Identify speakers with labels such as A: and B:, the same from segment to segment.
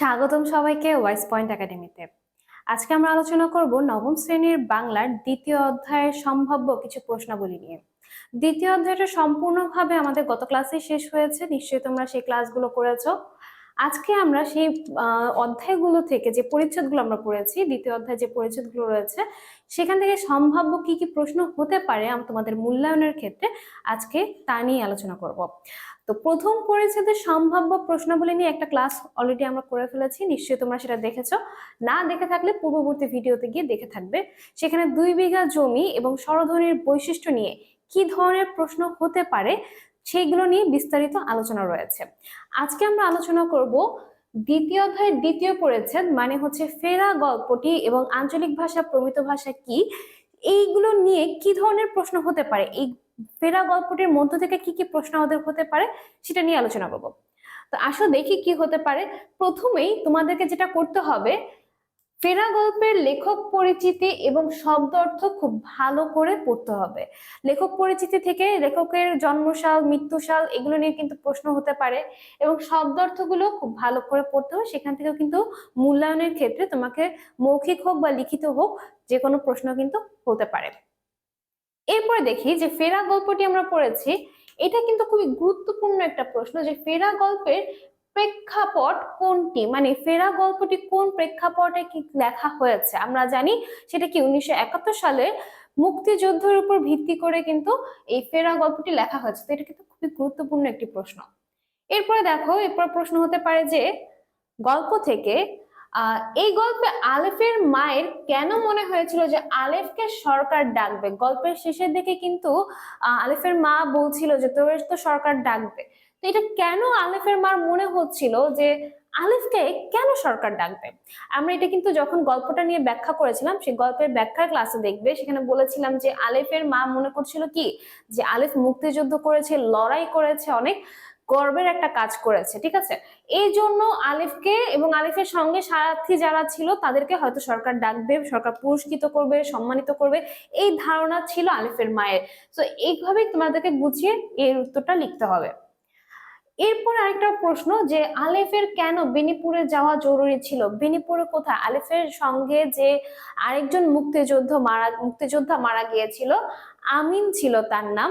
A: স্বাগতম সবাইকে wise point একাডেমিতে আজকে আমরা আলোচনা করব নবম শ্রেণির বাংলার দ্বিতীয় অধ্যায়ের সম্ভাব্য কিছু প্রশ্নাবলী নিয়ে। দ্বিতীয় অধ্যায়টা সম্পূর্ণভাবে আমাদের গত ক্লাসে শেষ হয়েছে, নিশ্চয়ই তোমরা সেই ক্লাসগুলো করেছ আজকে আমরা সেই অধ্যায়গুলো থেকে যে পরিচ্ছেদগুলো আমরা পড়েছি, দ্বিতীয় অধ্যায়ে যে পরিচ্ছেদগুলো রয়েছে, সেখান থেকে সম্ভাব্য কি কি প্রশ্ন হতে পারে আম- তোমাদের মূল্যায়নের ক্ষেত্রে আজকে তা নিয়ে আলোচনা করব। তো প্রথম পরিচ্ছেদের সম্ভাব্য প্রশ্নাবলী নিয়ে একটা ক্লাস অলরেডি আমরা করে ফেলেছি, নিশ্চয়ই তোমরা সেটা দেখেছ। না দেখে থাকলে পূর্ববর্তী ভিডিওতে গিয়ে দেখে থাকবে। সেখানে দুই বিঘা জমি এবং স্বরধ্বনির বৈশিষ্ট্য নিয়ে কি ধরনের প্রশ্ন হতে পারে সেইগুলো নিয়ে বিস্তারিত আলোচনা রয়েছে। আজকে আমরা আলোচনা করব, দ্বিতীয় অধ্যায়ের দ্বিতীয় পরিচ্ছেদ মানে হচ্ছে ফেরা গল্পটি এবং আঞ্চলিক ভাষা প্রমিত ভাষা কি? এইগুলো নিয়ে কি ধরনের প্রশ্ন হতে পারে? এই ফেরা গল্পটির মধ্য থেকে কি কি প্রশ্ন আমাদের হতে পারে সেটা নিয়ে আলোচনা করব। তো আসো দেখি কি হতে পারে। প্রথমেই তোমাদেরকে যেটা করতে হবে, ফেরা গল্পের লেখক পরিচিতি এবং শব্দ অর্থ খুব ভালো করে পড়তে হবে। লেখক পরিচিতি থেকে লেখকের জন্মসাল, মৃত্যুসাল এগুলো নিয়ে কিন্তু প্রশ্ন হতে পারে এবং শব্দ অর্থগুলো খুব ভালো করে পড়তে হবে। সেখান থেকেও কিন্তু মূল্যায়নের ক্ষেত্রে তোমাকে মৌখিক হোক বা লিখিত হোক যে কোনো প্রশ্ন কিন্তু হতে পারে। এরপরে দেখি যে ফেরা গল্পটি আমরা পড়েছি, এটা কিন্তু খুবই গুরুত্বপূর্ণ একটা প্রশ্ন যে ফেরা গল্পের প্রেক্ষাপট কোনটি? মানে ফেরা গল্পটি কোন প্রেক্ষাপটে কি লেখা হয়েছে? আমরা জানি সেটা কি উনিশশো একাত্তর সালে মুক্তিযুদ্ধের উপর ভিত্তি করে কিন্তু এই ফেরা গল্পটি লেখা হয়েছে। তো এটা কিন্তু খুবই গুরুত্বপূর্ণ একটি প্রশ্ন। এরপরে দেখো, এরপর প্রশ্ন হতে পারে যে গল্প থেকে এই গল্পে আলেফের মায়ের কেন মনে হয়েছিল যে আলেফকে সরকার ডাকবে? গল্পের শেষের দিকে কিন্তু আলেফের মা বলছিল যে তোর তো সরকার ডাকবে। তো এটা কেন আলেফের মার মনে হচ্ছিল যে আলেফকে কেন সরকার ডাকবে? আমরা এটা কিন্তু যখন গল্পটা নিয়ে ব্যাখ্যা করেছিলাম, সেই গল্পের ব্যাখ্যার ক্লাসে দেখবে। সেখানে বলেছিলাম যে আলেফের মা মনে করছিল কি? যে আলেফ মুক্তিযুদ্ধ করেছে, লড়াই করেছে অনেক। গর্বের একটা কাজ করেছে, ঠিক আছে? এই জন্য আলিফকে এবং আলিফের সঙ্গে সারাথী যারা ছিল, তাদেরকে হয়তো সরকার ডাকবে, সরকার পুরস্কৃত করবে, সম্মানিত করবে, এই ধারণা ছিল আলিফের মায়ের। তো এইভাবেই তোমাদেরকে গুছিয়ে এর উত্তরটা লিখতে হবে। এরপর আরেকটা প্রশ্ন যে, আলেফের কেন বেনিপুরে যাওয়া জরুরি ছিল? বেনিপুরে কোথায়? আলেফের সঙ্গে যে আরেকজন মুক্তিযোদ্ধা মারা মুক্তিযোদ্ধা মারা গিয়েছিল, আমিন ছিল তার নাম।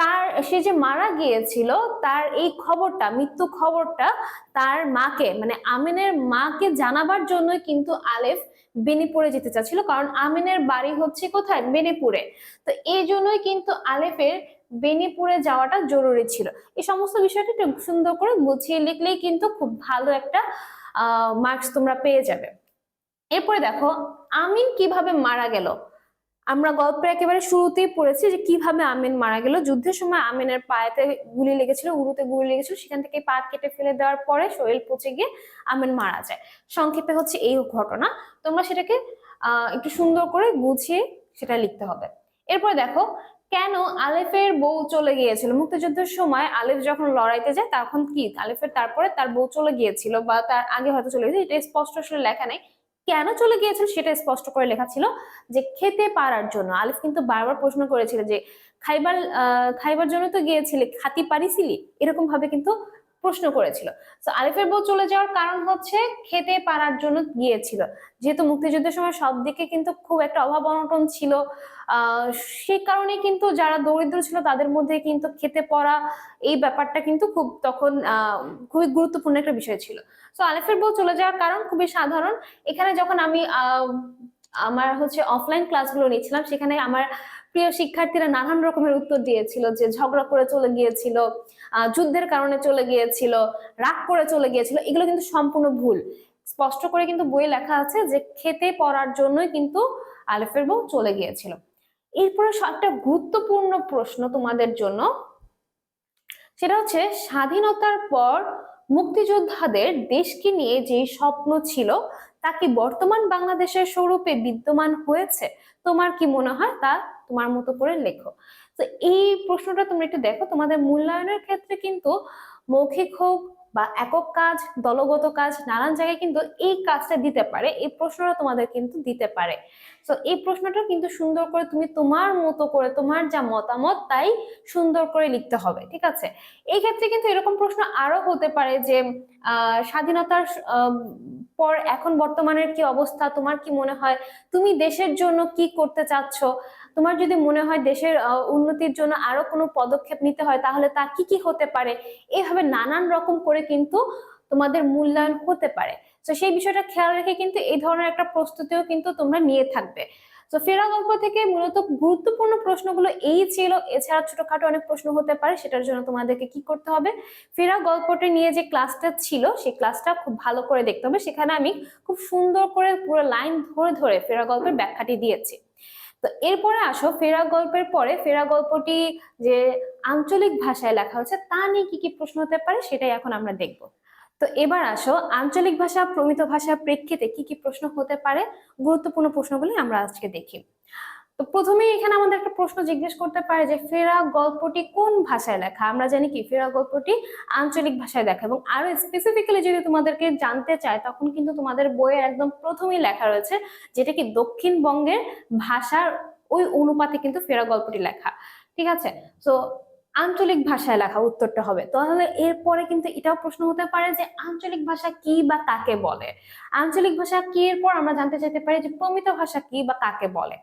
A: তার, সে যে মারা গিয়েছিল, তার এই খবরটা, মৃত্যু খবরটা তার মাকে মানে আমিনের মাকে জানাবার জন্যই কিন্তু আলেফ বেনিপুরে যেতে চাচ্ছিল। কারণ আমিনের বাড়ি হচ্ছে কোথায়? বেনিপুরে। তো এই জন্যই কিন্তু আলেফের বেনিপুরে যাওয়াটা জরুরি ছিল। এই সমস্ত বিষয়টা একটু সুন্দর করে গুছিয়ে লিখলেই কিন্তু খুব ভালো একটা মার্কস তোমরা পেয়ে যাবে। এরপরে দেখো, আমিন কীভাবে মারা গেল? আমরা গল্পের একেবারে শুরুতেই পড়েছি যে কীভাবে আমিন মারা গেল। যুদ্ধের সময় আমিনের পায়েতে গুলি লেগেছিল, উরুতে গুলি লেগেছিল। সেখান থেকে পা কেটে ফেলে দেওয়ার পরে শরীর পচে গিয়ে আমিন মারা যায়। সংক্ষেপে হচ্ছে এই ঘটনা। তোমরা সেটাকে একটু সুন্দর করে গুছিয়ে সেটা লিখতে হবে। এরপর দেখো, কেন আলেফের বউ চলে গিয়েছিল? মুক্তিযুদ্ধের সময় আলেফ যখন লড়াইতে যায়, তখন কি? আলেফের তারপরে তার বউ চলে গিয়েছিল বা তার আগে হয়তো চলে গিয়েছে এটা স্পষ্ট আসলে লেখা নেই। কেন চলে গিয়েছিল সেটা স্পষ্ট করে লেখা ছিল যে খেতে পারার জন্য। আলিফ কিন্তু বারবার প্রশ্ন করেছিল যে, খাইবার খাইবার জন্য তো গিয়েছিলে, খাতি পারিছিলি? এরকম ভাবে কিন্তু প্রশ্ন করেছিল। তো আলিফের বউ চলে যাওয়ার কারণ হচ্ছে খেতে পারার জন্য গিয়েছিল। যেহেতু মুক্তিযুদ্ধের সময় সব দিকে কিন্তু খুব একটা অভাব অনটন ছিল সেই কারণে কিন্তু যারা দরিদ্র ছিল তাদের মধ্যে কিন্তু খেতে পড়া এই ব্যাপারটা কিন্তু খুব তখন খুবই গুরুত্বপূর্ণ একটা বিষয় ছিল। তো আলিফের বউ চলে যাওয়ার কারণ খুবই সাধারণ। এখানে যখন আমি আমার হচ্ছে অফলাইন ক্লাসগুলো নিয়েছিলাম, সেখানে আমার প্রিয় শিক্ষার্থীরা নানান রকমের উত্তর দিয়েছিল, যে ঝগড়া করে চলে গিয়েছিল যুদ্ধের কারণে চলে গিয়েছিল, রাগ করে চলে গিয়েছিল, এগুলো কিন্তু সম্পূর্ণ ভুল। স্পষ্ট করে কিন্তু বইয়ে লেখা আছে যে খেতে পড়ার জন্যই কিন্তু আলেফের বউ চলে গিয়েছিল। এরপরে একটা গুরুত্বপূর্ণ প্রশ্ন তোমাদের জন্য। সেটা হচ্ছে, স্বাধীনতার পর মুক্তিযোদ্ধাদের দেশকে নিয়ে যে স্বপ্ন ছিল, তা কি বর্তমান বাংলাদেশের স্বরূপে বিদ্যমান হয়েছে? তোমার কি মনে হয়? তা তোমার মতো করে লেখো। তো এই প্রশ্নটা তোমরা একটু দেখো, তোমাদের মূল্যায়নের ক্ষেত্রে কিন্তু মৌখিক হোক বা একক কাজ, দলগত কাজ, নানান জায়গায় কিন্তু এই কাজটা দিতে পারে, এই প্রশ্নটা তোমাদের কিন্তু দিতে পারে। তো এই প্রশ্নটা কিন্তু সুন্দর করে তুমি তোমার মতো করে, তোমার যা মতামত তাই সুন্দর করে লিখতে হবে, ঠিক আছে? এই ক্ষেত্রে কিন্তু এরকম প্রশ্ন আরও হতে পারে যে স্বাধীনতার পর এখন বর্তমানের কি অবস্থা, তোমার কি মনে হয়? তুমি দেশের জন্য কি করতে চাচ্ছ? তোমার যদি মনে হয় দেশের উন্নতির জন্য আরও কোনো পদক্ষেপ নিতে হয়, তাহলে তা কি কি হতে পারে? এভাবে নানান রকম করে কিন্তু তোমাদের মূল্যায়ন হতে পারে। তো সেই বিষয়টা খেয়াল রেখে কিন্তু এই ধরনের একটা প্রস্তুতিও কিন্তু তোমরা নিয়ে থাকবে। তো ফেরা গল্প থেকে মূলত গুরুত্বপূর্ণ প্রশ্নগুলো এই ছিল। এছাড়া ছোটখাটো অনেক প্রশ্ন হতে পারে, সেটার জন্য তোমাদেরকে কি করতে হবে? ফেরা গল্পটি নিয়ে যে ক্লাসটা ছিল, সেই ক্লাসটা খুব ভালো করে দেখতে হবে। সেখানে আমি খুব সুন্দর করে পুরো লাইন ধরে ধরে ফেরা গল্পের ব্যাখ্যাটি দিয়েছি। তো এরপরে আসো ফেরা গল্পের পরে, ফেরা গল্পটি যে আঞ্চলিক ভাষায় লেখা হয়েছে, তা নিয়ে কি কি প্রশ্ন হতে পারে সেটাই এখন আমরা দেখব। তো এবার আসো, আঞ্চলিক ভাষা প্রমিত ভাষার প্রেক্ষিতে কি কি প্রশ্ন হতে পারে? গুরুত্বপূর্ণ প্রশ্নগুলি আমরা আজকে দেখি। তো প্রথমেই এখানে আমাদের একটা প্রশ্ন জিজ্ঞেস করতে পারে যে ফেরা গল্পটি কোন ভাষায় লেখা? আমরা জানি কি, ফেরা গল্পটি আঞ্চলিক ভাষায় লেখা এবং আরও স্পেসিফিক্যালি যদি তোমাদেরকে জানতে চায়, তখন কিন্তু তোমাদের বইয়ের একদম প্রথমেই লেখা রয়েছে যেটা কি দক্ষিণবঙ্গের ভাষার ওই অনুপাতে কিন্তু ফেরা গল্পটি লেখা। ঠিক আছে? তো আঞ্চলিক ভাষায় লেখা উত্তরটা হবে। তাহলে এরপরে কিন্তু এটাও প্রশ্ন হতে পারে যে আঞ্চলিক ভাষা কি বা কাকে বলে? আঞ্চলিক ভাষা কি এর পর আমরা জানতে চাইতে পারি যে প্রমিত ভাষা কি বা কাকে বলে?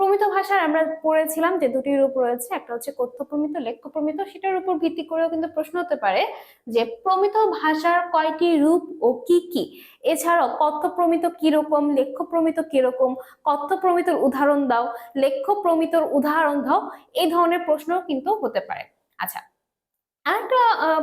A: প্রমিত ভাষার আমরা পড়েছিলাম যে দুটি রূপ রয়েছে, একটা হচ্ছে কথ্য প্রমিত লেখ্য প্রমিত সেটার উপর ভিত্তি করেও কিন্তু প্রশ্ন হতে পারে যে প্রমিত ভাষার কয়টি রূপ ও কি কি? এছাড়াও কথ্য প্রমিত কীরকম লেখ্য প্রমিত কীরকম কথ্য প্রমিতর উদাহরণ দাও লেখ্য প্রমিতর উদাহরণ দাও, এই ধরনের প্রশ্ন কিন্তু হতে পারে। আচ্ছা আরেকটা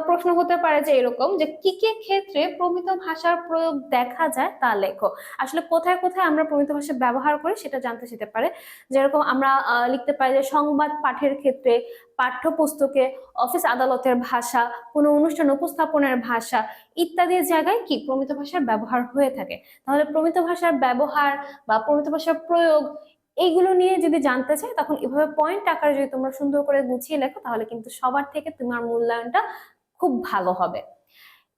A: প্রশ্ন হতে পারে যে এরকম যে কি কি ক্ষেত্রে প্রমিত ভাষার প্রয়োগ দেখা যায় তা লেখো। আসলে কোথায় কোথায় আমরা প্রমিত ভাষা ব্যবহার করি সেটা জানতে যেতে পারে। যেরকম আমরা লিখতে পারি যে সংবাদ পাঠের ক্ষেত্রে পাঠ্যপুস্তকে অফিস আদালতের ভাষা, কোনো অনুষ্ঠান উপস্থাপনের ভাষা ইত্যাদি জায়গায় কি প্রমিত ভাষার ব্যবহার হয়ে থাকে। তাহলে প্রমিত ভাষার ব্যবহার বা প্রমিত ভাষার প্রয়োগ এইগুলো নিয়ে যদি জানতে চাই, তখন এভাবে পয়েন্ট আকারে যদি তোমরা সুন্দর করে গুছিয়ে লেখো, তাহলে কিন্তু সবার থেকে তোমার মূল্যায়নটা খুব ভালো হবে।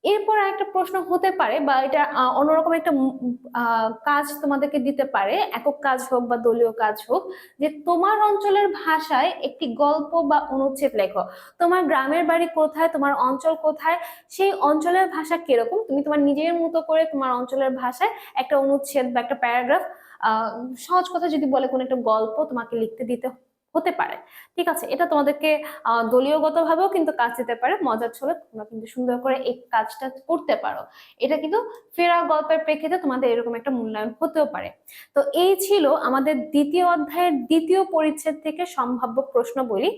A: এরপর একটা প্রশ্ন হতে পারে বা এটা অন্যরকম একটা কাজ তোমাদেরকে দিতে পারে, একক কাজ হোক বা দলীয় কাজ হোক, যে তোমার অঞ্চলের ভাষায় একটি গল্প বা অনুচ্ছেদ লেখো। তোমার গ্রামের বাড়ি কোথায়, তোমার অঞ্চল কোথায়, সেই অঞ্চলের ভাষা কীরকম? তুমি তোমার নিজের মতো করে তোমার অঞ্চলের ভাষায় একটা অনুচ্ছেদ বা একটা প্যারাগ্রাফ সহজ কথা যদি বলে কোনো একটা গল্প তোমাকে লিখতে দিতে হতে পারে। ঠিক আছে, এটা তোমাদেরকে দলীয়গতভাবেও কিন্তু কাজ দিতে পারে। মজার ছলে তোমরা কিন্তু সুন্দর করে এই কাজটা করতে পারো। এটা কিন্তু ফেরা গল্পের প্রেক্ষিতে তোমাদের এরকম একটা মূল্যায়ন হতেও পারে। তো এই ছিল আমাদের দ্বিতীয় অধ্যায়ের দ্বিতীয় পরিচ্ছেদ থেকে সম্ভাব্য প্রশ্ন বলি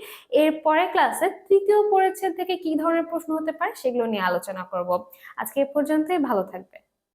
A: এর পরের ক্লাসে তৃতীয় পরিচ্ছেদ থেকে কি ধরনের প্রশ্ন হতে পারে সেগুলো নিয়ে আলোচনা করব। আজকে এ পর্যন্তই, ভালো থাকবে।